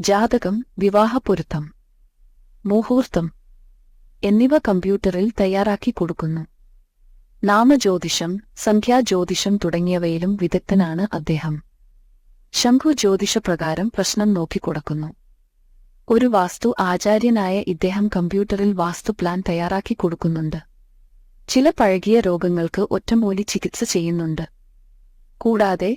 ജാതകം വിവാഹപ്പൊരുത്തം മുഹൂർത്തം എന്നിവ കമ്പ്യൂട്ടറിൽ തയ്യാറാക്കി കൊടുക്കുന്നു. നാമജ്യോതിഷം സംഖ്യാജ്യോതിഷം തുടങ്ങിയവയിലും വിദഗ്ധനാണ് അദ്ദേഹം. ശംഖു ജ്യോതിഷപ്രകാരം പ്രശ്നം നോക്കിക്കൊടുക്കുന്നു ഒരു വാസ്തു ആചാര്യനായ ഇദ്ദേഹം കമ്പ്യൂട്ടറിൽ വാസ്തു പ്ലാൻ തയ്യാറാക്കി കൊടുക്കുന്നുണ്ട്. ചില പഴകിയ രോഗങ്ങൾക്ക് ഒറ്റമൂലി ചികിത്സ ചെയ്യുന്നുണ്ട്. കൂടാതെ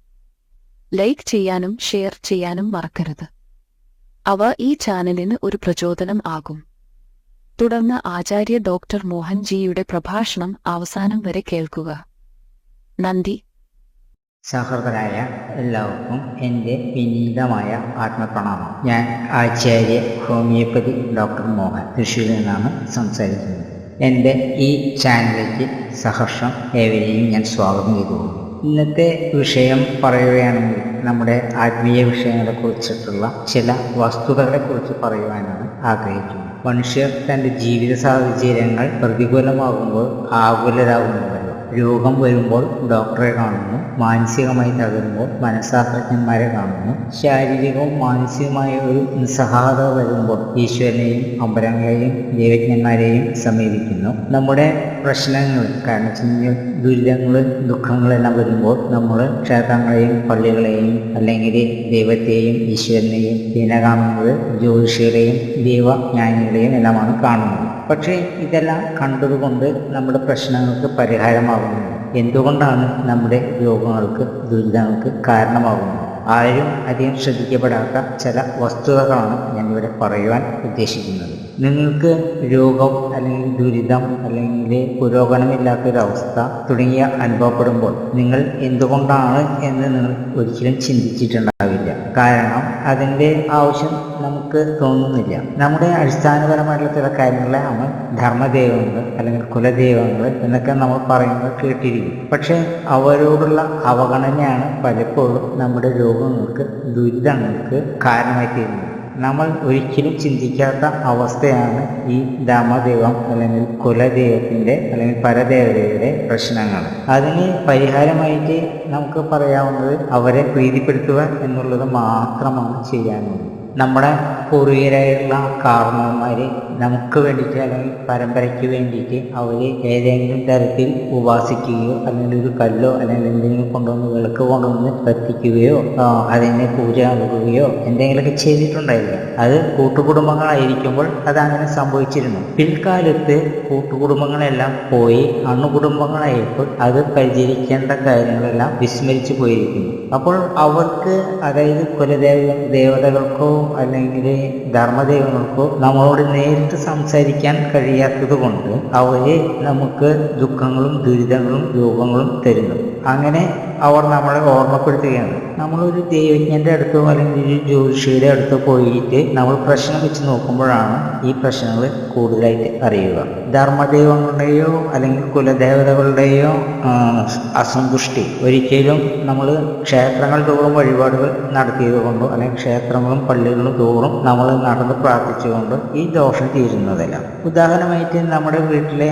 ലൈക്ക് ചെയ്യാനും ഷെയർ ചെയ്യാനും മറക്കരുത്. അവ ഈ ചാനലിന് ഒരു പ്രചോദനം ആകും. തുടർന്ന് ആചാര്യ ഡോക്ടർ മോഹൻജിയുടെ പ്രഭാഷണം അവസാനം വരെ കേൾക്കുക. നന്ദി. സഹൃദരായ എല്ലാവർക്കും എന്റെ വിനീതമായ ആത്മപ്രണാമം. ഞാൻ ആചാര്യ ഹോമിയോപ്പതി ഡോക്ടർ മോഹൻ തൃശ്ശൂരിൽ നിന്നാണ് സംസാരിക്കുന്നത്. എന്റെ ഈ ചാനലിലേക്ക് സഹർഷം ഏവരെയും ഞാൻ സ്വാഗതം ചെയ്തു ഇന്നത്തെ വിഷയം പറയുകയാണെങ്കിൽ നമ്മുടെ ആത്മീയ വിഷയങ്ങളെ കുറിച്ചിട്ടുള്ള ചില വസ്തുതകളെ കുറിച്ച് പറയുവാനാണ് ആഗ്രഹിക്കുന്നത്. മനുഷ്യർ തന്റെ ജീവിത സാഹചര്യങ്ങൾ പ്രതികൂലമാകുമ്പോൾ ആകുലരാകുന്നുണ്ടല്ലോ രോഗം വരുമ്പോൾ ഡോക്ടറെ കാണുന്നു. മാനസികമായി തകരുമ്പോൾ മനഃശാസ്ത്രജ്ഞന്മാരെ കാണുന്നു. ശാരീരികവും മാനസികമായ ഒരു നിസ്സഹായത വരുമ്പോൾ ഈശ്വരനെയും അമ്പരങ്ങളെയും ദൈവജ്ഞന്മാരെയും സമീപിക്കുന്നു. നമ്മുടെ പ്രശ്നങ്ങൾ. കാരണം വെച്ച് കഴിഞ്ഞാൽ ദുരിതങ്ങൾ ദുഃഖങ്ങളെല്ലാം വരുമ്പോൾ നമ്മൾ ക്ഷേത്രങ്ങളെയും പള്ളികളെയും അല്ലെങ്കിൽ ദൈവത്തെയും ഈശ്വരനെയും ദിനകാമങ്ങൾ ജ്യോതിഷികളെയും ദൈവജ്ഞാനികളെയും എല്ലാമാണ് കാണുന്നത്. പക്ഷേ ഇതെല്ലാം കണ്ടതുകൊണ്ട് നമ്മുടെ പ്രശ്നങ്ങൾക്ക് പരിഹാരമാകുന്നു എന്തുകൊണ്ടാണ് നമ്മുടെ രോഗങ്ങൾക്ക് ദുരിതങ്ങൾക്ക് കാരണമാകുന്നത് ആരും അധികം ശ്രദ്ധിക്കപ്പെടാത്ത ചില വസ്തുതകളാണ് ഞാനിവിടെ പറയുവാൻ ഉദ്ദേശിക്കുന്നത്. നിങ്ങൾക്ക് രോഗം അല്ലെങ്കിൽ ദുരിതം അല്ലെങ്കിൽ പുരോഗമനമില്ലാത്തൊരവസ്ഥ തുടങ്ങിയ അനുഭവപ്പെടുമ്പോൾ നിങ്ങൾ എന്തുകൊണ്ടാണ് എന്ന് നിങ്ങൾ ഒരിക്കലും ചിന്തിച്ചിട്ടുണ്ടാവില്ല. കാരണം അതിന്റെ ആവശ്യം നമുക്ക് തോന്നുന്നില്ല. നമ്മുടെ അടിസ്ഥാനപരമായിട്ടുള്ള ചില കാര്യങ്ങളെ നമ്മൾ ധർമ്മദൈവങ്ങൾ അല്ലെങ്കിൽ കുലദൈവങ്ങൾ എന്നൊക്കെ നമ്മൾ പറയുന്നത് കേട്ടിരിക്കും. പക്ഷേ അവരോടുള്ള അവഗണനയാണ് പലപ്പോഴും നമ്മുടെ രോഗങ്ങൾക്ക് ദുരിതങ്ങൾക്ക് കാരണമായി തീരുന്നത്. നമ്മൾ ഒരിക്കലും ചിന്തിക്കാത്ത അവസ്ഥയാണ് ഈ ധർമ്മദൈവം അല്ലെങ്കിൽ കുലദൈവത്തിന്റെ അല്ലെങ്കിൽ പരദേവതയുടെ പ്രശ്നങ്ങൾ. അതിന് പരിഹാരമായിട്ട് നമുക്ക് പറയാവുന്നത് അവരെ പ്രീതിപ്പെടുത്തുക എന്നുള്ളത് മാത്രമാണ് ചെയ്യാനുള്ളത്. നമ്മുടെ പൂർവികരായിട്ടുള്ള കാർമ്മന്മാർ നമുക്ക് വേണ്ടിയിട്ട് അല്ലെങ്കിൽ പരമ്പരയ്ക്ക് വേണ്ടിയിട്ട് അവർ ഏതെങ്കിലും തരത്തിൽ ഉപാസിക്കുകയോ അല്ലെങ്കിൽ ഒരു കല്ലോ അല്ലെങ്കിൽ എന്തെങ്കിലും കൊണ്ടുവന്ന് വിളക്ക് കൊണ്ടുവന്ന് കത്തിക്കുകയോ അതിനെ പൂജ നൽകുകയോ എന്തെങ്കിലുമൊക്കെ ചെയ്തിട്ടുണ്ടായില്ല അത് കൂട്ടുകുടുംബങ്ങളായിരിക്കുമ്പോൾ അത് അങ്ങനെ സംഭവിച്ചിരുന്നു. പിൽക്കാലത്ത് കൂട്ടുകുടുംബങ്ങളെല്ലാം പോയി അണുകുടുംബങ്ങളായപ്പോൾ അത് പരിചരിക്കേണ്ട കാര്യങ്ങളെല്ലാം വിസ്മരിച്ചു പോയിരിക്കുന്നു. അപ്പോൾ അവർക്ക് അതായത് കുലദേവ ദേവതകൾക്കോ അല്ലെങ്കിൽ ധർമ്മദൈവങ്ങൾക്കോ നമ്മളോട് നേരിട്ട് സംസാരിക്കാൻ കഴിയാത്തത് കൊണ്ട് അവർ നമുക്ക് ദുഃഖങ്ങളും ദുരിതങ്ങളും രോഗങ്ങളും തരുന്നു. അങ്ങനെ അവർ നമ്മളെ ഓർമ്മപ്പെടുത്തുകയാണ്. നമ്മളൊരു ദൈവജ്ഞന്റെ അടുത്തോ അല്ലെങ്കിൽ ഒരു ജ്യോതിഷിയുടെ അടുത്തോ പോയിട്ട് നമ്മൾ പ്രശ്നം വെച്ച് നോക്കുമ്പോഴാണ് ഈ പ്രശ്നങ്ങൾ കൂടുതലായിട്ട് അറിയുക. ധർമ്മദൈവങ്ങളുടെയോ അല്ലെങ്കിൽ കുലദേവതകളുടെയോ അസന്തുഷ്ടി ഒരിക്കലും നമ്മൾ ക്ഷേത്രങ്ങൾ തോറും വഴിപാടുകൾ നടത്തിയത് കൊണ്ടോ അല്ലെങ്കിൽ ക്ഷേത്രങ്ങളും പള്ളികളും തോറും നമ്മൾ നടന്ന് പ്രാർത്ഥിച്ചുകൊണ്ട് ഈ ദോഷം തീരുന്നതല്ല. ഉദാഹരണമായിട്ട് നമ്മുടെ വീട്ടിലെ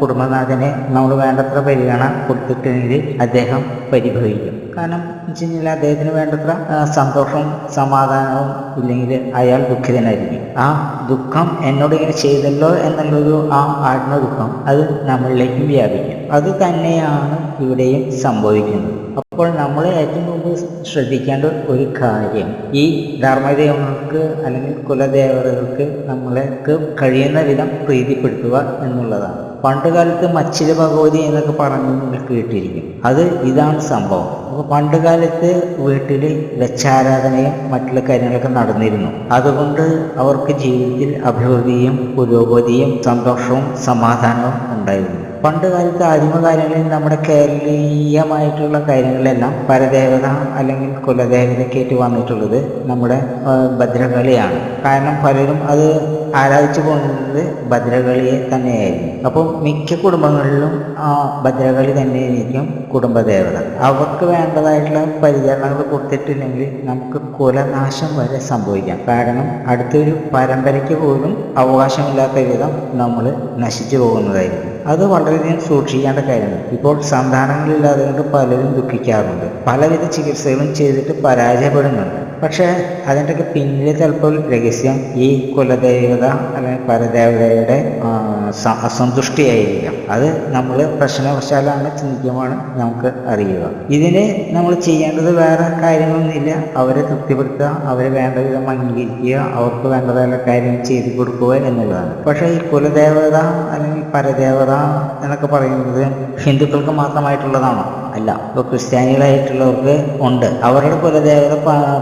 കുടുംബനാഥനെ നമ്മൾ വേണ്ടത്ര പരിഗണന കൊടുത്തിട്ടുണ്ടെങ്കിൽ അദ്ദേഹം പരിഭവിക്കും കാരണം എന്ന് വെച്ച് കഴിഞ്ഞാൽ അദ്ദേഹത്തിന് വേണ്ടത്ര സന്തോഷവും സമാധാനവും ഇല്ലെങ്കിൽ അയാൾ ദുഃഖിതനായിരിക്കും. ആ ദുഃഖം എന്നോട് ഇങ്ങനെ ചെയ്തല്ലോ എന്നുള്ളൊരു ആ ആത്മദുഃഖം അത് നമ്മളിലേക്ക് വ്യാപിക്കും. അത് തന്നെയാണ് ഇവിടെയും സംഭവിക്കുന്നത്. അപ്പോൾ നമ്മൾ ഏറ്റവും മുമ്പ് ശ്രദ്ധിക്കേണ്ട ഒരു കാര്യം ഈ ധർമ്മദേവങ്ങൾക്ക് അല്ലെങ്കിൽ കുലദേവതകൾക്ക് നമ്മളെ കഴിയുന്ന വിധം പ്രീതിപ്പെടുത്തുക എന്നുള്ളതാണ്. പണ്ട് കാലത്ത് മച്ചില ഭഗവതി എന്നൊക്കെ പറഞ്ഞു കേട്ടിരിക്കും. അത് ഇതാണ് സംഭവം. അപ്പോൾ പണ്ട് കാലത്ത് വീട്ടിൽ ലക്ഷാരാധനയും മറ്റുള്ള കാര്യങ്ങളൊക്കെ നടന്നിരുന്നു. അതുകൊണ്ട് അവർക്ക് ജീവിതത്തിൽ അഭിവൃദ്ധിയും പുരോഗതിയും സന്തോഷവും സമാധാനവും ഉണ്ടായിരുന്നു. പണ്ട് കാലത്ത് ആദിമകാലങ്ങളിൽ നമ്മുടെ കേരളീയമായിട്ടുള്ള കാര്യങ്ങളെല്ലാം പരദേവത അല്ലെങ്കിൽ കുലദേവതയ്ക്കേറ്റ് വന്നിട്ടുള്ളത് നമ്മുടെ ഭദ്രകളിയാണ്. കാരണം പലരും അത് ആരാധിച്ചു പോകുന്നത് ഭദ്രകളിയെ തന്നെയായിരുന്നു. അപ്പോൾ മിക്ക കുടുംബങ്ങളിലും ആ ഭദ്രകളി തന്നെയായിരിക്കും കുടുംബദേവത. അവർക്ക് വേണ്ടതായിട്ടുള്ള പരിചരണങ്ങൾ കൊടുത്തിട്ടില്ലെങ്കിൽ നമുക്ക് കുലനാശം വരെ സംഭവിക്കാം. കാരണം അടുത്തൊരു പരമ്പരയ്ക്ക് പോലും അവകാശമില്ലാത്ത വിധം നമ്മൾ നശിച്ചു പോകുന്നതായിരിക്കും. അത് വളരെയധികം സൂക്ഷിക്കേണ്ട കാര്യമാണ്. ഇപ്പോൾ സന്താനങ്ങളില്ലാതെ കൊണ്ട് പലരും ദുഃഖിക്കാറുണ്ട്. പലവിധ ചികിത്സകളും ചെയ്തിട്ട് പരാജയപ്പെടുന്നുണ്ട്. പക്ഷേ അതിന്റെയൊക്കെ പിന്നിൽ ചിലപ്പോൾ രഹസ്യം ഈ കുലദേവത അല്ലെങ്കിൽ പരദേവതയുടെ അസന്തുഷ്ടിയായിരിക്കാം. അത് നമ്മൾ പ്രശ്നവശാലാണ് ചിന്തിക്കുമ്പോൾ നമുക്ക് അറിയുക. ഇതിന് നമ്മൾ ചെയ്യേണ്ടത് വേറെ കാര്യങ്ങളൊന്നുമില്ല. അവരെ തൃപ്തിപ്പെടുത്തുക അവരെ വേണ്ട വിധം അംഗീകരിക്കുക അവർക്ക് വേണ്ടതായ കാര്യങ്ങൾ ചെയ്തു കൊടുക്കുക എന്നുള്ളതാണ്. പക്ഷേ ഈ കുലദേവത അല്ലെങ്കിൽ പരദേവത എന്നൊക്കെ പറയുന്നത് ഹിന്ദുക്കൾക്ക് മാത്രമായിട്ടുള്ളതാണോ? അല്ല. ഇപ്പോൾ ക്രിസ്ത്യാനികളായിട്ടുള്ളവർക്ക് ഉണ്ട്. അവരുടെ കുലദേവത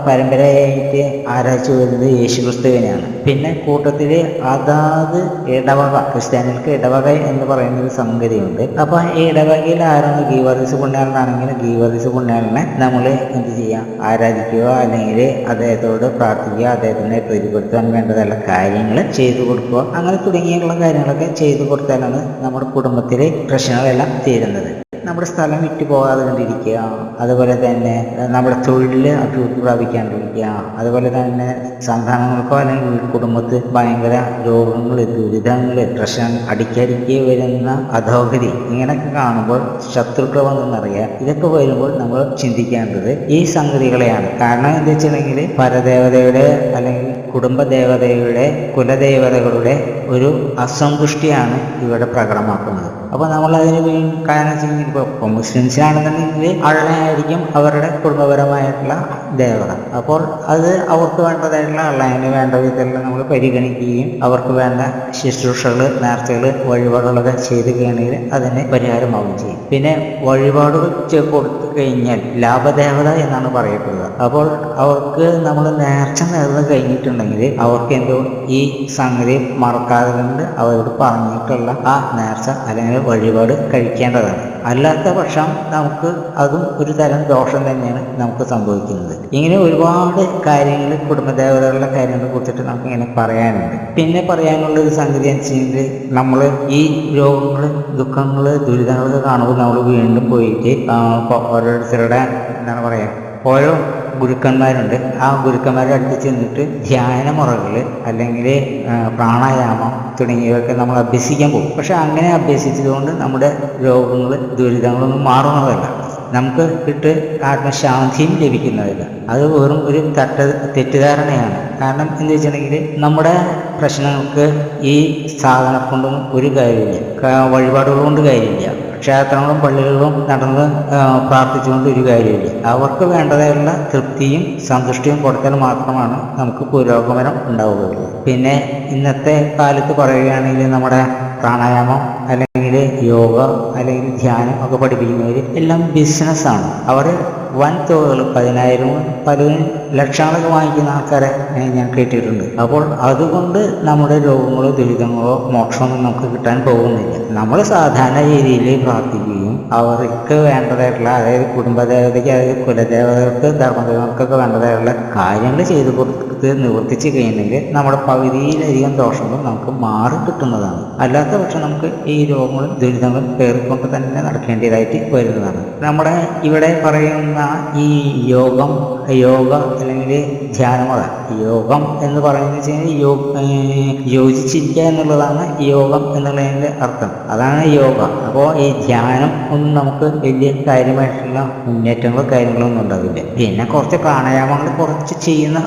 പരമ്പരയായിട്ട് ആരാധിച്ചു വരുന്നത് യേശു ക്രിസ്തുവിനെയാണ്. പിന്നെ കൂട്ടത്തിൽ അതാത് ഇടവക ക്രിസ്ത്യാനികൾക്ക് ഇടവക എന്ന് പറയുന്ന ഒരു സംഗതിയുണ്ട്. അപ്പോൾ ഈ ഇടവകയിൽ ആരാണ് ഗീവർഗീസ് പുണ്യാളനാണെങ്കിൽ ഗീവർഗീസ് പുണ്യാളനെ നമ്മൾ എന്ത് ചെയ്യാം? ആരാധിക്കുക അല്ലെങ്കിൽ അദ്ദേഹത്തോട് പ്രാർത്ഥിക്കുക അദ്ദേഹത്തിനെ പ്രീതിപ്പെടുത്താൻ വേണ്ടതുള്ള കാര്യങ്ങൾ ചെയ്തു കൊടുക്കുക. അങ്ങനെ തുടങ്ങിയുള്ള കാര്യങ്ങളൊക്കെ ചെയ്തു കൊടുത്താലാണ് നമ്മുടെ കുടുംബത്തിലെ പ്രശ്നങ്ങളെല്ലാം തീരുന്നത്. നമ്മുടെ സ്ഥലം വിട്ടു പോകാതെ കണ്ടിരിക്കുക. അതുപോലെ തന്നെ നമ്മുടെ തൊഴിലിൽ അഭിവൃദ്ധി പ്രാപിക്കാണ്ടിരിക്കുക. അതുപോലെ തന്നെ സന്താനങ്ങൾക്കോ അല്ലെങ്കിൽ കുടുംബത്തിൽ ഭയങ്കര രോഗങ്ങൾ ദുരിതങ്ങൾ പ്രശ്നം അടിക്കടിക്ക് വരുന്ന അധോഗതി ഇങ്ങനെയൊക്കെ കാണുമ്പോൾ ശത്രുക്കൾ വന്നെന്നറിയാം ഇതൊക്കെ വരുമ്പോൾ നമ്മൾ ചിന്തിക്കേണ്ടത് ഈ സംഗതികളെയാണ്. കാരണം എന്താ വെച്ചിട്ടുണ്ടെങ്കിൽ പരദേവതയുടെ അല്ലെങ്കിൽ കുടുംബദേവതയുടെ കുലദേവതകളുടെ ഒരു അസന്തുഷ്ടിയാണ് ഇവിടെ പ്രകടമാക്കുന്നത്. അപ്പോൾ നമ്മൾ അതിന് കാരണം വെച്ച് കഴിഞ്ഞാൽ ഇപ്പോൾ മുസ്ലിംസിനാണെന്നുണ്ടെങ്കിൽ അള്ളയായിരിക്കും അവരുടെ കുടുംബപരമായിട്ടുള്ള ദേവത. അപ്പോൾ അത് അവർക്ക് വേണ്ടതായിട്ടുള്ള അള്ളാഹിന് വേണ്ട വിധത്തിലുള്ള നമ്മൾ പരിഗണിക്കുകയും അവർക്ക് വേണ്ട ശുശ്രൂഷകൾ നേർച്ചകൾ വഴിപാടുകളൊക്കെ ചെയ്ത് കഴിഞ്ഞാൽ അതിന് പരിഹാരമാവുകയും ചെയ്യും. പിന്നെ വഴിപാടുകൾ കൊടുത്തു കഴിഞ്ഞാൽ ലാഭദേവത എന്നാണ് പറയപ്പെടുന്നത് അപ്പോൾ അവർക്ക് നമ്മൾ നേർച്ച നേർന്ന് കഴിഞ്ഞിട്ടുണ്ടെങ്കിൽ അവർക്ക് എന്തോ ഈ സംഗതി മറക്കാതെ കൊണ്ട് അവരോട് പറഞ്ഞിട്ടുള്ള ആ നേർച്ച അല്ലെങ്കിൽ വഴിപാട് കഴിക്കേണ്ടതാണ്. അല്ലാത്ത പക്ഷം നമുക്ക് അതും ഒരു തരം ദോഷം തന്നെയാണ് നമുക്ക് സംഭവിക്കുന്നത്. ഇങ്ങനെ ഒരുപാട് കാര്യങ്ങൾ കുടുംബദേവതകളുടെ കാര്യങ്ങൾ കുറിച്ചിട്ട് നമുക്ക് ഇങ്ങനെ പറയാനുണ്ട്. പിന്നെ പറയാനുള്ള ഒരു സംഗതി എന്ന് നമ്മൾ ഈ രോഗങ്ങൾ ദുഃഖങ്ങൾ ദുരിതങ്ങളൊക്കെ കാണുമ്പോൾ നമ്മൾ വീണ്ടും പോയിട്ട് ഓരോരുത്തരുടെ എന്താണ് പറയുക ഓരോ ഗുരുക്കന്മാരുണ്ട്. ആ ഗുരുക്കന്മാരുടെ അടുത്ത് ചെന്നിട്ട് ധ്യാന മുറകൾ അല്ലെങ്കിൽ പ്രാണായാമം തുടങ്ങിയവയൊക്കെ നമ്മൾ അഭ്യസിക്കാൻ പോകും. പക്ഷെ അങ്ങനെ അഭ്യസിച്ചതുകൊണ്ട് നമ്മുടെ രോഗങ്ങൾ ദുരിതങ്ങളൊന്നും മാറുന്നതല്ല. നമുക്ക് ഇട്ട് ആത്മശാന്തിയും ലഭിക്കുന്നതല്ല. അത് വെറും ഒരു തട്ട തെറ്റിദ്ധാരണയാണ്. കാരണം എന്താ വെച്ചിട്ടുണ്ടെങ്കിൽ നമ്മുടെ പ്രശ്നങ്ങൾക്ക് ഈ സാധനം കൊണ്ടൊന്നും ഒരു കാര്യമില്ല. വഴിപാടുകൾ കൊണ്ട് കാര്യമില്ല. ക്ഷേത്രങ്ങളും പള്ളികളും നടന്ന് പ്രാർത്ഥിച്ചുകൊണ്ട് ഒരു കാര്യമില്ല അവർക്ക് വേണ്ടതായുള്ള തൃപ്തിയും സന്തുഷ്ടിയും കൊടുത്താൽ മാത്രമാണ് നമുക്ക് പുരോഗമനം ഉണ്ടാവുകയുള്ളൂ. പിന്നെ ഇന്നത്തെ കാലത്ത് പറയുകയാണെങ്കിൽ നമ്മുടെ പ്രാണായാമം അല്ലെങ്കിൽ യോഗ അല്ലെങ്കിൽ ധ്യാനം ഒക്കെ പഠിപ്പിക്കുന്നവർ എല്ലാം ബിസിനസ്സാണ് അവർ വൻ പതിനായിരവും പതിനായിരം പലരും ലക്ഷങ്ങളൊക്കെ വാങ്ങിക്കുന്ന ആൾക്കാരെ ഞാൻ കേട്ടിട്ടുണ്ട്. അപ്പോൾ അതുകൊണ്ട് നമ്മുടെ രോഗങ്ങളോ ദുരിതങ്ങളോ മോക്ഷമൊന്നും നമുക്ക് കിട്ടാൻ പോകുന്നില്ല. നമ്മൾ സാധാരണ രീതിയിൽ പ്രാർത്ഥിക്കുകയും അവർക്ക് വേണ്ടതായിട്ടുള്ള അതായത് കുടുംബദേവതയ്ക്ക് അതായത് കുലദേവതകൾക്ക് ധർമ്മദേവതകൾക്കൊക്കെ വേണ്ടതായിട്ടുള്ള കാര്യങ്ങൾ ചെയ്തു കൊടുത്ത് നിവർത്തിച്ച് കഴിഞ്ഞെങ്കിൽ നമ്മുടെ പകുതിയിലധികം ദോഷങ്ങൾ നമുക്ക് മാറി കിട്ടുന്നതാണ്. അല്ലാത്ത പക്ഷം നമുക്ക് ഈ രോഗങ്ങളും ദുരിതങ്ങളും കയറിക്കൊണ്ട് തന്നെ നടക്കേണ്ടതായിട്ട് വരുന്നതാണ്. നമ്മുടെ ഇവിടെ പറയുന്ന ഈ യോഗം യോഗ അല്ലെങ്കിൽ ധ്യാനമത യോഗം എന്ന് പറയുന്നത് വെച്ച് യോ യോജിച്ചിരിക്കുക എന്നുള്ളതാണ് യോഗം എന്നുള്ളതിന്റെ അർത്ഥം. അതാണ് യോഗ. അപ്പോൾ ഈ ധ്യാനം ഒന്നും നമുക്ക് വലിയ കാര്യമായിട്ടുള്ള മുന്നേറ്റങ്ങളോ കാര്യങ്ങളോ ഒന്നും ഉണ്ടാവില്ല. പിന്നെ കുറച്ച് പ്രാണായാമങ്ങൾ കുറച്ച് ചെയ്യുന്ന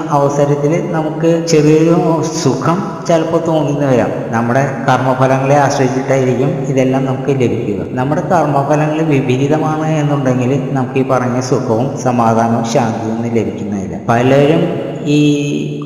അവസരത്തിൽ നമുക്ക് ചെറിയൊരു സുഖം ചിലപ്പോൾ തോന്നുന്നു വരാം. നമ്മുടെ കർമ്മഫലങ്ങളെ ആശ്രയിച്ചിട്ടായിരിക്കും ഇതെല്ലാം നമുക്ക് ലഭിക്കുക. നമ്മുടെ കർമ്മഫലങ്ങൾ വിപരീതമാണ് എന്നുണ്ടെങ്കിൽ നമുക്ക് ഈ പറഞ്ഞ സുഖവും സമാധാനവും ശാന്തിയും ലഭിക്കുന്നതില്ല. പലരും ഈ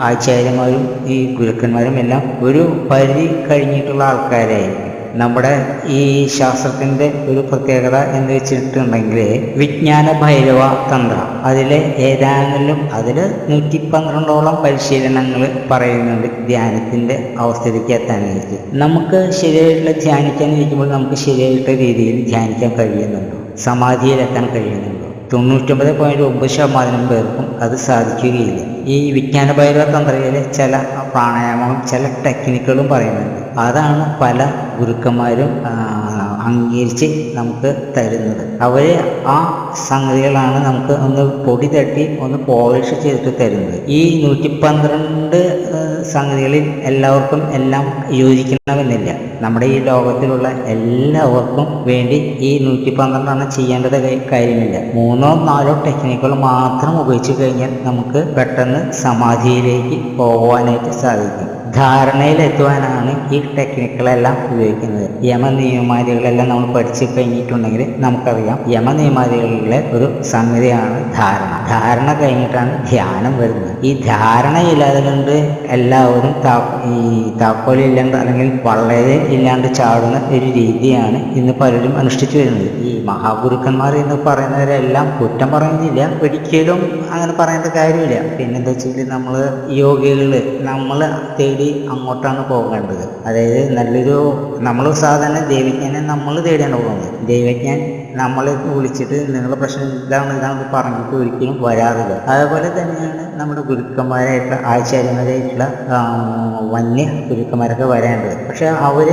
ആചാര്യന്മാരും ഈ ഗുരുക്കന്മാരും എല്ലാം ഒരു പരിധി കഴിഞ്ഞിട്ടുള്ള ആൾക്കാരായിരിക്കും. നമ്മുടെ ഈ ശാസ്ത്രത്തിന്റെ ഒരു പ്രത്യേകത എന്ന് വെച്ചിട്ടുണ്ടെങ്കിൽ വിജ്ഞാന ഭൈരവ തന്ത്ര. അതിൽ ഏതാണെങ്കിലും അതിൽ നൂറ്റി പന്ത്രണ്ടോളം പരിശീലനങ്ങൾ പറയുന്നുണ്ട് ധ്യാനത്തിന്റെ അവസ്ഥയിലേക്ക് എത്താനായിട്ട്. നമുക്ക് ശരിയായിട്ടുള്ള ധ്യാനിക്കാനിരിക്കുമ്പോൾ നമുക്ക് ശരിയായിട്ടുള്ള രീതിയിൽ ധ്യാനിക്കാൻ കഴിയുന്നുണ്ടോ? സമാധിയിലെത്താൻ കഴിയുന്നുണ്ടോ? തൊണ്ണൂറ്റൊമ്പത് പോയിന്റ് ഒമ്പത് ശതമാനം പേർക്കും അത് സാധിക്കുകയില്ല. ഈ വിജ്ഞാന ഭൈരവ തന്ത്രയിലെ ചില പ്രാണായാമങ്ങളും ചില ടെക്നിക്കുകളും പറയുന്നുണ്ട്. അതാണ് പല ഗുരുക്കന്മാരും അംഗീകരിച്ച് നമുക്ക് തരുന്നത്. അവർ ആ സംഗതികളാണ് നമുക്ക് ഒന്ന് പൊടി തട്ടി ഒന്ന് പോളിഷ് ചെയ്തിട്ട് തരുന്നത്. ഈ നൂറ്റി പന്ത്രണ്ട് സംഗതികളിൽ എല്ലാവർക്കും എല്ലാം യോജിക്കണമെന്നില്ല. നമ്മുടെ ഈ ലോകത്തിലുള്ള എല്ലാവർക്കും വേണ്ടി ഈ നൂറ്റി പന്ത്രണ്ടെണ്ണം ചെയ്യേണ്ടത് കാര്യമില്ല. മൂന്നോ നാലോ ടെക്നിക്കുകൾ മാത്രം ഉപയോഗിച്ച് കഴിഞ്ഞാൽ നമുക്ക് പെട്ടെന്ന് സമാധിയിലേക്ക് പോകാനായിട്ട് സാധിക്കും. ധാരണയിലെത്തുവാനാണ് ഈ ടെക്നിക്കുകളെല്ലാം ഉപയോഗിക്കുന്നത്. യമ നിയമാദികളെല്ലാം നമ്മൾ പഠിച്ചു കഴിഞ്ഞിട്ടുണ്ടെങ്കിൽ നമുക്കറിയാം. യമ നിയമാദികളിലെ ഒരു സംഗതിയാണ് ധാരണ. ധാരണ കഴിഞ്ഞിട്ടാണ് ധ്യാനം വരുന്നത്. ഈ ധാരണയില്ലാതെ കൊണ്ട് എല്ലാവരും ഈ താക്കോലില്ലാണ്ട് അല്ലെങ്കിൽ വളരെ ഇല്ലാണ്ട് ചാടുന്ന ഒരു രീതിയാണ് ഇന്ന് പലരും അനുഷ്ഠിച്ചു വരുന്നത്. ഈ മഹാഗുരുക്കന്മാർ എന്ന് പറയുന്നവരെല്ലാം കുറ്റം പറയുന്നില്ല ഒരിക്കലും അങ്ങനെ പറയേണ്ട കാര്യമില്ല. പിന്നെന്താ വെച്ചാൽ നമ്മൾ യോഗികൾ നമ്മൾ തേടി അങ്ങോട്ടാണ് പോകേണ്ടത്. അതായത് നല്ലൊരു നമ്മൾ സാധാരണ ദൈവജ്ഞാനെ നമ്മൾ തേടിയാണ് പോകുന്നത്. ദൈവജ്ഞാൻ നമ്മളെ വിളിച്ചിട്ട് നിങ്ങളുടെ പ്രശ്നം ഇതാണ് ഇതാണ് പറഞ്ഞിട്ട് ഒരിക്കലും വരാറില്ല. അതേപോലെ തന്നെയാണ് നമ്മുടെ ഗുരുക്കന്മാരായിട്ടുള്ള ആചാര്യന്മാരായിട്ടുള്ള വന്യ ഗുരുക്കന്മാരൊക്കെ വരേണ്ടത്. പക്ഷെ അവർ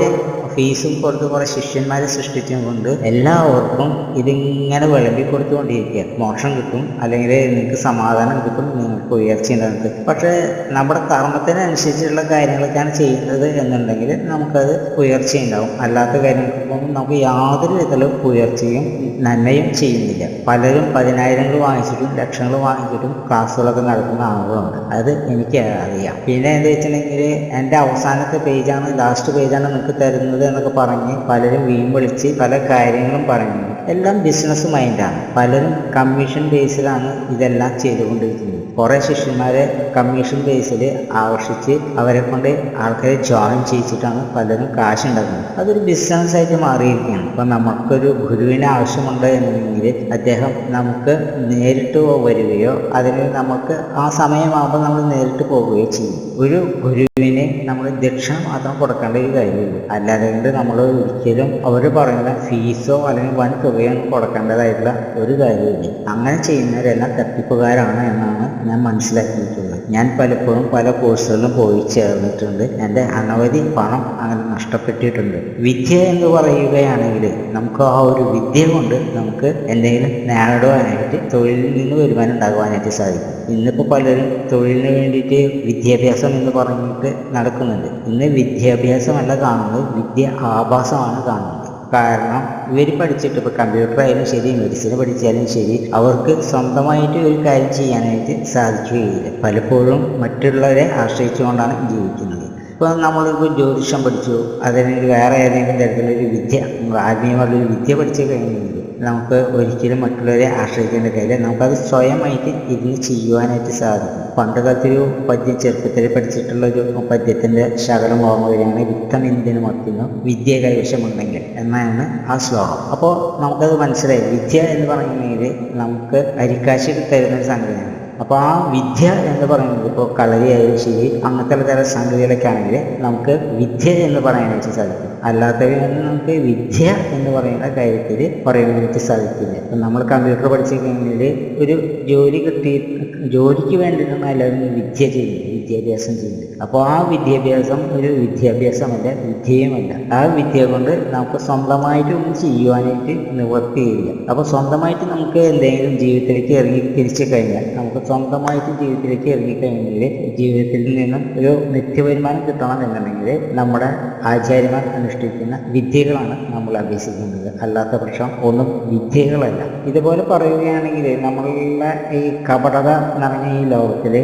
ഫീസും കൊടുത്ത് കുറെ ശിഷ്യന്മാരെ സൃഷ്ടിച്ചും കൊണ്ട് എല്ലാവർക്കും ഇതിങ്ങനെ വിളമ്പി കൊടുത്തുകൊണ്ടിരിക്കുക മോക്ഷം കിട്ടും അല്ലെങ്കിൽ നിങ്ങൾക്ക് സമാധാനം കിട്ടും നിങ്ങൾക്ക് ഉയർച്ച ഉണ്ടാകും പക്ഷേ നമ്മുടെ കർമ്മത്തിനനുസരിച്ചുള്ള കാര്യങ്ങളൊക്കെയാണ് ചെയ്യുന്നത് എന്നുണ്ടെങ്കിൽ നമുക്കത് ഉയർച്ച ഉണ്ടാവും. അല്ലാത്ത കാര്യങ്ങൾക്കൊന്നും നമുക്ക് യാതൊരു വിധത്തിലും ഉയർച്ചയും നന്മയും ചെയ്യുന്നില്ല. പലരും പതിനായിരങ്ങൾ വാങ്ങിച്ചിട്ടും ലക്ഷങ്ങൾ വാങ്ങിച്ചിട്ടും ക്ലാസ്സുകളൊക്കെ നടക്കുന്ന ആളുകളുണ്ട്. അത് എനിക്ക് അറിയാം പിന്നെ എന്താ വെച്ചിട്ടുണ്ടെങ്കിൽ എന്റെ അവസാനത്തെ പേജാണ് ലാസ്റ്റ് പേജാണ് നിങ്ങൾക്ക് തരുന്നത് എന്നൊക്കെ പറഞ്ഞ് പലരും വീമ്പൊളിച്ച് പല കാര്യങ്ങളും പറഞ്ഞു. എല്ലാം ബിസിനസ് മൈൻഡാണ് പലരും കമ്മീഷൻ ബേസിലാണ് ഇതെല്ലാം ചെയ്തുകൊണ്ടിരിക്കുന്നത്. കുറേ ശിഷ്യന്മാരെ കമ്മീഷൻ ബേസിൽ ആകർഷിച്ച് അവരെ കൊണ്ട് ആൾക്കാരെ ജോയിൻ ചെയ്യിച്ചിട്ടാണ് പലരും കാശ് ഉണ്ടാക്കുന്നത്. അതൊരു ബിസിനസ് ആയിട്ട് മാറിയിരിക്കുകയാണ്. അപ്പം നമുക്കൊരു ഗുരുവിന് ആവശ്യമുണ്ട് എന്നുണ്ടെങ്കിൽ അദ്ദേഹം നമുക്ക് നേരിട്ട് വരികയോ അതിന് നമുക്ക് ആ സമയമാകുമ്പോൾ നമ്മൾ നേരിട്ട് പോവുകയോ ചെയ്യും. ഒരു ഗുരുവിനെ നമ്മൾ ദക്ഷിണ മാത്രം കൊടുക്കേണ്ട ഒരു കാര്യമില്ല അല്ലാതെ നമ്മൾ ഒരിക്കലും അവർ പറയുന്ന ഫീസോ അല്ലെങ്കിൽ വൻ തുകയോ കൊടുക്കേണ്ടതായിട്ടുള്ള ഒരു കാര്യമില്ല അങ്ങനെ ചെയ്യുന്നവരെല്ലാം തട്ടിപ്പുകാരാണ് എന്നാണ് ഞാൻ മനസ്സിലാക്കിയിട്ടുള്ളത്. ഞാൻ പലപ്പോഴും പല കോഴ്സുകളിലും പോയി ചേർന്നിട്ടുണ്ട്. എന്റെ അനവധി പണം അങ്ങനെ നഷ്ടപ്പെട്ടിട്ടുണ്ട്. വിദ്യ എന്ന് പറയുകയാണെങ്കിൽ നമുക്ക് ആ ഒരു വിദ്യ കൊണ്ട് നമുക്ക് എന്തെങ്കിലും നേടുവാനായിട്ട് തൊഴിലിൽ നിന്ന് വരുമാനം ഉണ്ടാകുവാനായിട്ട് സാധിക്കും. ഇന്നിപ്പോൾ പലരും തൊഴിലിന് വേണ്ടിയിട്ട് വിദ്യാഭ്യാസം എന്ന് പറഞ്ഞിട്ട് നടക്കുന്നുണ്ട്. ഇന്ന് വിദ്യാഭ്യാസമല്ല കാണുന്നത് വിദ്യ ആഭാസമാണ് കാണുന്നത്. കാരണം ഇവർ പഠിച്ചിട്ട് ഇപ്പോൾ കമ്പ്യൂട്ടർ ആയാലും ശരി മെഡിസിൻ പഠിച്ചാലും ശരി അവർക്ക് സ്വന്തമായിട്ട് ഒരു കാര്യം ചെയ്യാനായിട്ട് സാധിക്കുകയില്ല പലപ്പോഴും മറ്റുള്ളവരെ ആശ്രയിച്ചുകൊണ്ടാണ് ജീവിക്കുന്നത്. ഇപ്പോൾ നമ്മളിപ്പോൾ ജ്യോതിഷം പഠിച്ചു അതിന് വേറെ ഏതെങ്കിലും തരത്തിലൊരു വിദ്യ ആത്മീയമായിട്ടുള്ളൊരു വിദ്യ പഠിച്ചു കഴിഞ്ഞെങ്കിൽ നമുക്ക് ഒരിക്കലും മറ്റുള്ളവരെ ആശ്രയിക്കേണ്ട കാര്യമില്ല. നമുക്കത് സ്വയമായിട്ട് ഇതിന് ചെയ്യുവാനായിട്ട് സാധിക്കും. പണ്ട് കാലത്തൊരു പദ്യം ചെറുപ്പത്തിൽ പഠിച്ചിട്ടുള്ള ഒരു പദ്യത്തിന്റെ ശകലം ഓർമ്മ വരികയാണ് വിത്തം എന്തിനു മത്തുന്നു വിദ്യ കൈവശമുണ്ടെങ്കിൽ എന്നാണ് ആ ശ്ലോകം. അപ്പോൾ നമുക്കത് മനസ്സിലായി. വിദ്യ എന്ന് പറയുന്നത് നമുക്ക് അരിക്കാശി തരുന്ന ഒരു സംഗതിയാണ്. അപ്പോൾ ആ വിദ്യ എന്ന് പറയുന്നത് ഇപ്പോൾ കളരിയായാലും ശരി അങ്ങനത്തെ തരം സംഗതികളൊക്കെ ആണെങ്കിൽ നമുക്ക് വിദ്യ എന്ന് പറയാനായിട്ട് സാധിക്കും. അല്ലാത്തവരിൽ നിന്ന് നമുക്ക് വിദ്യ എന്ന് പറയുന്ന കാര്യത്തിൽ പറയാനായിട്ട് സാധിക്കില്ല. നമ്മൾ കമ്പ്യൂട്ടർ പഠിച്ചു കഴിഞ്ഞാൽ ഒരു ജോലി കിട്ടി ജോലിക്ക് നമ്മൾ എല്ലാവരും വിദ്യ ചെയ്യുന്നത് വിദ്യാഭ്യാസം ചെയ്യുന്നത് അപ്പോൾ ആ വിദ്യാഭ്യാസം ഒരു വിദ്യാഭ്യാസമല്ല വിദ്യയുമല്ല. ആ വിദ്യ കൊണ്ട് നമുക്ക് സ്വന്തമായിട്ട് ഒന്നും ചെയ്യുവാനായിട്ട് നിവർത്തിയില്ല അപ്പോൾ സ്വന്തമായിട്ട് നമുക്ക് എന്തെങ്കിലും ജീവിതത്തിലേക്ക് ഇറങ്ങി തിരിച്ചു കഴിഞ്ഞാൽ നമുക്ക് സ്വന്തമായിട്ട് ജീവിതത്തിലേക്ക് ഇറങ്ങിക്കഴിഞ്ഞാൽ ജീവിതത്തിൽ നിന്നും ഒരു നിത്യവരുമാനം കിട്ടണം എന്നുണ്ടെങ്കിൽ നമ്മുടെ ആചാര്യമാർ അനുഷ്ഠിക്കുന്ന വിദ്യകളാണ് നമ്മൾ അഭ്യസിക്കുന്നത്. അല്ലാത്ത പക്ഷം ഒന്നും വിദ്യകളല്ല. ഇതുപോലെ പറയുകയാണെങ്കിൽ നമ്മളുടെ ഈ കപടത നിറഞ്ഞ ഈ ലോകത്തിൽ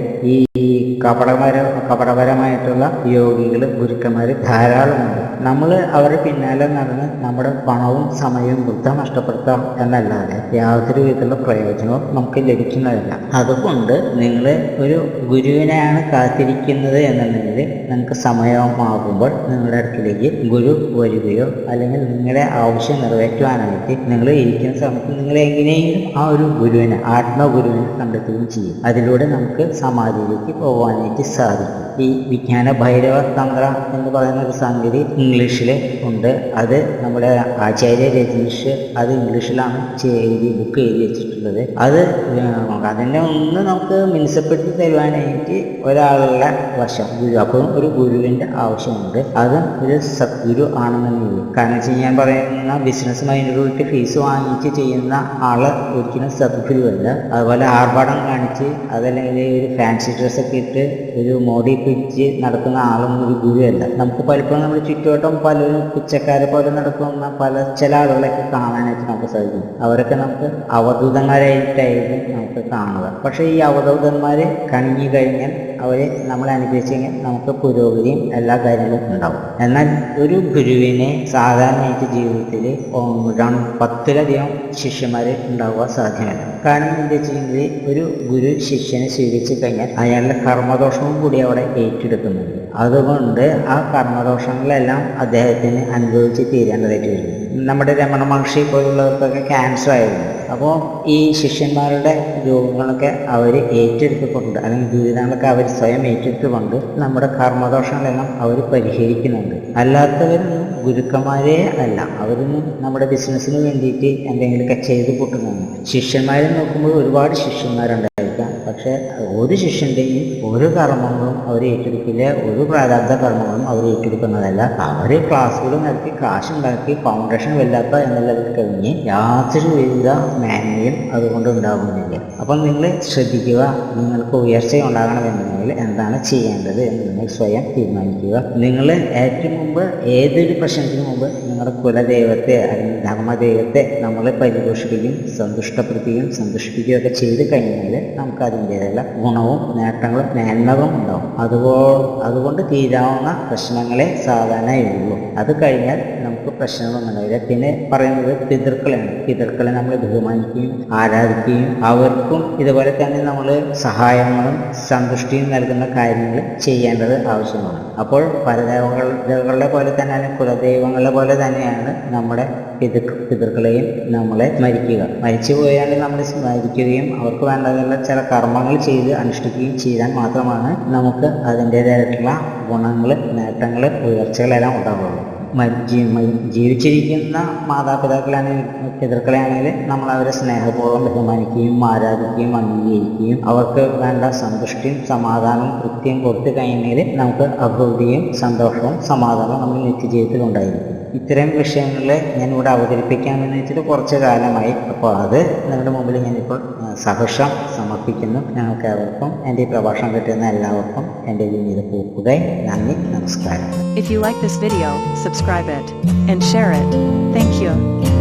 ഈ കപടപര കപടപരമായിട്ടുള്ള യോഗികൾ ഗുരുക്കന്മാർ ധാരാളമുണ്ട്. നമ്മൾ അവരുടെ പിന്നാലെ നടന്ന് നമ്മുടെ പണവും സമയവും ബുദ്ധ നഷ്ടപ്പെടുത്താം എന്നല്ലാതെ യാതൊരു വിധത്തിലുള്ള പ്രയോജനവും നമുക്ക് ലഭിക്കുന്നതല്ല. അതുകൊണ്ട് നിങ്ങൾ ഒരു ഗുരുവിനെയാണ് കാത്തിരിക്കുന്നത് എന്നുണ്ടെങ്കിൽ നിങ്ങൾക്ക് സമയമാകുമ്പോൾ നിങ്ങളുടെ അടുക്കിലേക്ക് ഗുരു വരികയോ അല്ലെങ്കിൽ നിങ്ങളുടെ ആവശ്യം നിറവേറ്റുവാനായിട്ട് നിങ്ങൾ ഇരിക്കുന്ന സമയത്ത് നിങ്ങൾ എങ്ങനെയും ആ ഒരു ഗുരുവിനെ ആത്മഗുരുവിനെ കണ്ടെത്തുകയും ചെയ്യും. അതിലൂടെ നമുക്ക് സമാധിയിലേക്ക് പോകാനായിട്ട് സാധിക്കും. ഈ വിജ്ഞാന ഭൈരവ തന്ത്രം എന്ന് പറയുന്ന ഒരു സംഗതി ഇംഗ്ലീഷിൽ ഉണ്ട്. അത് നമ്മുടെ ആചാര്യ രജനീഷ് അത് ഇംഗ്ലീഷിലാണ് എഴുതി ബുക്ക് എഴുതി വെച്ചിട്ടുള്ളത് അത് അതിനെ ഒന്ന് നമുക്ക് മിനുസപ്പെടുത്തി തരുവാനായിട്ട് ഒരാളുടെ വശം ഗുരു. അപ്പം ഒരു ഗുരുവിന്റെ ആവശ്യമുണ്ട്. അത് ഒരു സദ്ഗുരു ആണെന്നുണ്ടെങ്കിൽ കാരണം വെച്ച് ഞാൻ പറയുന്ന ബിസിനസ് മൈൻഡോട്ട് ഫീസ് വാങ്ങിച്ച് ചെയ്യുന്ന ആൾ ഒരിക്കലും സദ്ഗുരുവല്ല. അതുപോലെ ആർഭാടം കാണിച്ച് അതല്ലെങ്കിൽ ഒരു ഫാൻസി ഡ്രസ്സൊക്കെ ഇട്ട് ഒരു മോഡി പിടിച്ച് നടക്കുന്ന ആളൊന്നും ഒരു ഗുരുവല്ല. നമുക്ക് പലപ്പോഴും നമ്മുടെ ചുറ്റുവട്ടം പലരും പിച്ചക്കാരെ പോലെ നടക്കുന്ന പല ചില ആളുകളെയൊക്കെ കാണാനായിട്ട് നമുക്ക് സാധിക്കും. അവരൊക്കെ നമുക്ക് അവധൂതന്മാരായിട്ടായിരിക്കും നമുക്ക് കാണുക. പക്ഷേ ഈ അവധൂതന്മാർ കണിഞ്ഞു കഴിഞ്ഞാൽ അവരെ നമ്മളെ അനുഗ്രഹിച്ചു കഴിഞ്ഞാൽ നമുക്ക് പുരോഗതിയും എല്ലാ കാര്യങ്ങളും ഉണ്ടാവും. എന്നാൽ ഒരു ഗുരുവിനെ സാധാരണയായിട്ട് ജീവിതത്തിൽ രണ്ട് പത്തിലധികം ശിഷ്യന്മാർ ഉണ്ടാവുക സാധ്യമല്ല. കാരണം എന്താ വെച്ചിട്ടുണ്ടെങ്കിൽ ഒരു ഗുരു ശിഷ്യനെ സ്വീകരിച്ചു കഴിഞ്ഞാൽ അയാളുടെ കർമ്മദോഷവും കൂടി അവിടെ ഏറ്റെടുക്കുന്നുണ്ട്. അതുകൊണ്ട് ആ കർമ്മദോഷങ്ങളെല്ലാം അദ്ദേഹത്തിന് അനുഭവിച്ച് തീരേണ്ടതായിട്ട് വരും. നമ്മുടെ രമണ മഹർഷി പോലുള്ളവർക്കൊക്കെ ക്യാൻസർ ആയിരുന്നു. അപ്പോൾ ഈ ശിഷ്യന്മാരുടെ രോഗങ്ങളൊക്കെ അവർ ഏറ്റെടുത്തുകൊണ്ട് അല്ലെങ്കിൽ ജീവിതങ്ങളൊക്കെ അവർ സ്വയം ഏറ്റെടുത്തുകൊണ്ട് നമ്മുടെ കർമ്മദോഷങ്ങളെല്ലാം അവർ പരിഹരിക്കുന്നുണ്ട്. അല്ലാത്തവരൊന്നും ഗുരുക്കന്മാരേ അല്ല. അവരൊന്നും നമ്മുടെ ബിസിനസ്സിന് വേണ്ടിയിട്ട് എന്തെങ്കിലുമൊക്കെ ചെയ്ത് കൂട്ടുന്നതാണ് ശിഷ്യന്മാരെ നോക്കുമ്പോൾ ഒരുപാട് ശിഷ്യന്മാരുണ്ടായിരിക്കാം പക്ഷേ ഒരു ശിഷ്യന്റെയും ഒരു കർമ്മങ്ങളും അവർ ഏറ്റെടുക്കില്ല ഒരു പ്രാരാബ്ധ കർമ്മങ്ങളും അവർ ഏറ്റെടുക്കുന്നതല്ല. അവർ ക്ലാസ്സുകൾ നടത്തി കാശുണ്ടാക്കി ഫൗണ്ടേഷൻ വല്ലാത്ത എന്നുള്ളത് കഴിഞ്ഞ് യാത്ര വിവിധ മേന്മയും അതുകൊണ്ട് ഉണ്ടാകുന്നില്ല. അപ്പോൾ നിങ്ങൾ ശ്രദ്ധിക്കുക നിങ്ങൾക്ക് ഉയർച്ച ഉണ്ടാകണമെന്നുണ്ടെങ്കിൽ എന്താണ് ചെയ്യേണ്ടത് എന്ന് നിങ്ങൾ സ്വയം തീരുമാനിക്കുക. നിങ്ങൾ ഏറ്റവും മുമ്പ് ഏതൊരു പ്രശ്നത്തിന് മുമ്പ് നിങ്ങളുടെ കുലദൈവത്തെ അല്ലെങ്കിൽ ധർമ്മദൈവത്തെ നമ്മൾ പരിപോഷിപ്പിക്കുകയും സന്തുഷ്ടപ്പെടുത്തുകയും സന്തോഷിപ്പിക്കുകയും ഒക്കെ ചെയ്ത് കഴിഞ്ഞാൽ നമുക്ക് അതിന്റേതായ ഗുണവും നേട്ടങ്ങളും മേന്മകളും ഉണ്ടാവും. അതുപോ അതുകൊണ്ട് തീരാവുന്ന പ്രശ്നങ്ങളെ സാധാരണ ഉള്ളൂ. അത് കഴിഞ്ഞാൽ നമുക്ക് പ്രശ്നങ്ങളൊന്നും ഉണ്ടാവില്ല. പിന്നെ പറയുന്നത് പിതൃക്കളെയാണ്. പിതൃക്കളെ നമ്മൾ ബഹുമാനിക്കുകയും ആരാധിക്കുകയും അവർക്കും ഇതുപോലെ തന്നെ നമ്മൾ സഹായങ്ങളും സന്തുഷ്ടിയും നൽകുന്ന കാര്യങ്ങൾ ചെയ്യേണ്ടത് ആവശ്യമാണ്. അപ്പോൾ പരദേവങ്ങളുടെ പോലെ തന്നെ അല്ലെങ്കിൽ കുലദൈവങ്ങളെ പോലെ തന്നെയാണ് നമ്മുടെ പിതൃ പിതൃക്കളെയും നമ്മളെ സ്മരിക്കുക മരിച്ചു പോയാൽ നമ്മൾ സ്മരിക്കുകയും അവർക്ക് വേണ്ടതുള്ള ചില കർമ്മങ്ങൾ ചെയ്ത് അനുഷ്ഠിക്കുകയും ചെയ്താൽ മാത്രമാണ് നമുക്ക് അതിന്റേതായിട്ടുള്ള ഗുണങ്ങൾ നേട്ടങ്ങൾ ഉയർച്ചകളെല്ലാം മരി- ജീവിച്ചിരിക്കുന്ന മാതാപിതാക്കളാണെങ്കിൽ പിതൃക്കളെയാണെങ്കിൽ നമ്മൾ അവരെ സ്നേഹപൂർവം ബഹുമാനിക്കുകയും ആരാധിക്കുകയും അംഗീകരിക്കുകയും അവർക്ക് വേണ്ട സന്തുഷ്ടിയും സമാധാനവും കൃത്യം കൊടുത്തു കഴിഞ്ഞാൽ നമുക്ക് അഭിവൃദ്ധിയും സന്തോഷവും സമാധാനവും നമ്മൾ നിത്യജീവിതത്തിൽ ഉണ്ടായിരിക്കും. ഇത്തരം വിഷയങ്ങളിൽ ഞാൻ ഇവിടെ അവതരിപ്പിക്കാമെന്ന് വെച്ചിട്ട് കുറച്ച് കാലമായി. അപ്പോൾ അത് നിങ്ങളുടെ മുമ്പിൽ ഞാനിപ്പോൾ സഹർഷം സമർപ്പിക്കുന്നു. ഞങ്ങൾക്ക് ഏവർക്കും എന്റെ ഈ പ്രഭാഷണം കിട്ടുന്ന എല്ലാവർക്കും എന്റെ വിനീത പൂക്കുടൈ നന്ദി. Subscribe. If you like this video, subscribe it and share it. Thank you.